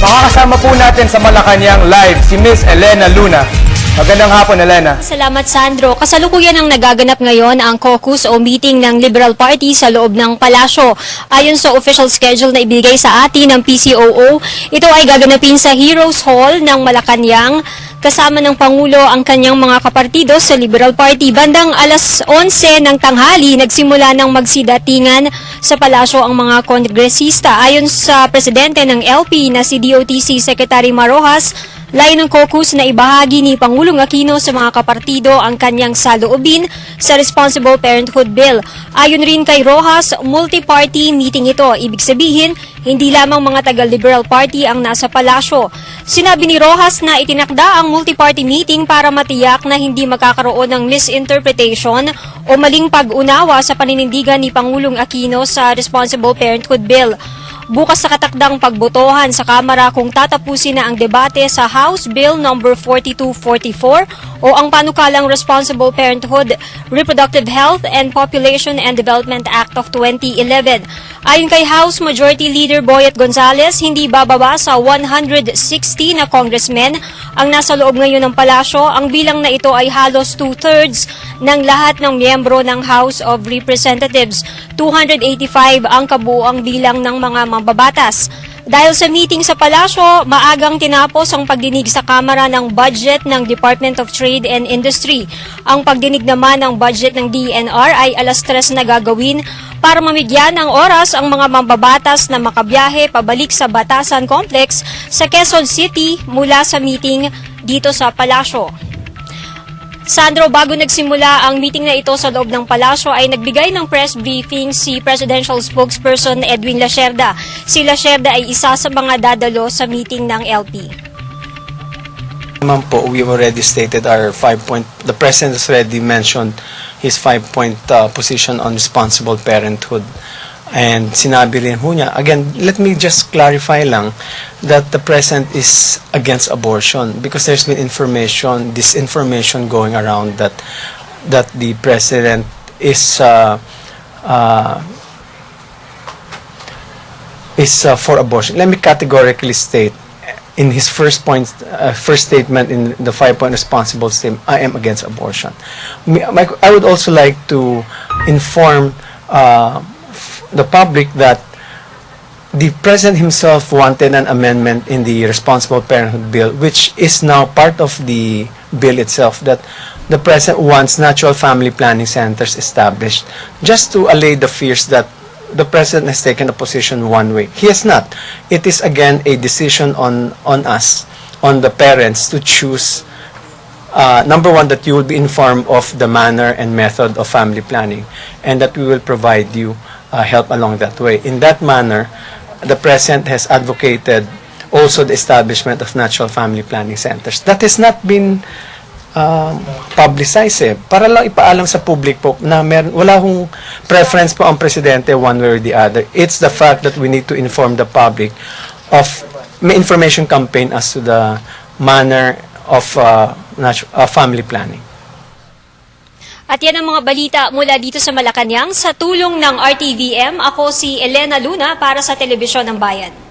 Makakasama po natin sa Malacanang live si Miss Elena Luna. Magandang hapon, Elena. Salamat Sandro. Kasalukuyan ang nagaganap ngayon ang caucus o meeting ng Liberal Party sa loob ng palasyo. Ayon sa official schedule na ibigay sa atin ng PCOO, ito ay gaganapin sa Heroes Hall ng Malacanang kasama ng Pangulo ang kanyang mga kapartido sa Liberal Party. Bandang alas 11 ng tanghali, nagsimula ng magsidatingan sa palasyo ang mga kongresista. Ayon sa presidente ng LP na si DOTC Secretary Marojas, Layo ng na ibahagi ni Pangulong Aquino sa mga kapartido ang kanyang saloobin sa Responsible Parenthood Bill. Ayon rin kay Rojas, multi-party meeting ito. Ibig sabihin, hindi lamang mga taga-Liberal Party ang nasa palasyo. Sinabi ni Rojas na itinakda ang multi-party meeting para matiyak na hindi magkakaroon ng misinterpretation o maling pag-unawa sa paninindigan ni Pangulong Aquino sa Responsible Parenthood Bill. Bukas sa katakdang pagbotohan sa Kamara kung tatapusin na ang debate sa House Bill No. 4244 o ang panukalang Responsible Parenthood, Reproductive Health and Population and Development Act of 2011. Ayon kay House Majority Leader Boyet Gonzales, hindi bababa sa 160 na congressmen ang nasa loob ngayon ng palasyo. Ang bilang na ito ay halos two-thirds ng lahat ng miyembro ng House of Representatives. 285 ang kabuuang bilang ng mga mambabatas. Dahil sa meeting sa palasyo, maagang tinapos ang pagdinig sa Kamara ng budget ng Department of Trade and Industry. Ang pagdinig naman ng budget ng DNR ay alas 3 na gagawin para mamigyan ng oras ang mga mambabatas na makabiyahe pabalik sa Batasan Complex sa Quezon City mula sa meeting dito sa palasyo. Sandro, bago nagsimula ang meeting na ito sa loob ng palasyo ay nagbigay ng press briefing si Presidential Spokesperson Edwin Lacerda. Si Lacerda ay isa sa mga dadalo sa meeting ng LP. Naman po, we already stated our five point, the President has already mentioned his five point uh, position on responsible parenthood. And sinabi rin ho niya, again, let me just clarify lang that the President is against abortion because there's been information, disinformation going around that that the President is uh, uh, is uh, for abortion. Let me categorically state in his first point, uh, first statement in the five-point responsible statement, I am against abortion. I would also like to inform uh, the public that the president himself wanted an amendment in the responsible parenthood bill, which is now part of the bill itself, that the president wants natural family planning centers established, just to allay the fears that the president has taken a position one way. He has not. It is again a decision on on us, on the parents, to choose uh, number one, that you will be informed of the manner and method of family planning, and that we will provide you uh, help along that way. In that manner, the President has advocated also the establishment of natural family planning centers. That has not been um, publicized eh. Para lang ipaalam sa public po na meron, wala hong preference po ang presidente one way or the other. It's the fact that we need to inform the public of may information campaign as to the manner of uh, uh, family planning. At yan ang mga balita mula dito sa Malacanang sa tulong ng RTVM. Ako si Elena Luna para sa Telebisyon ng Bayan.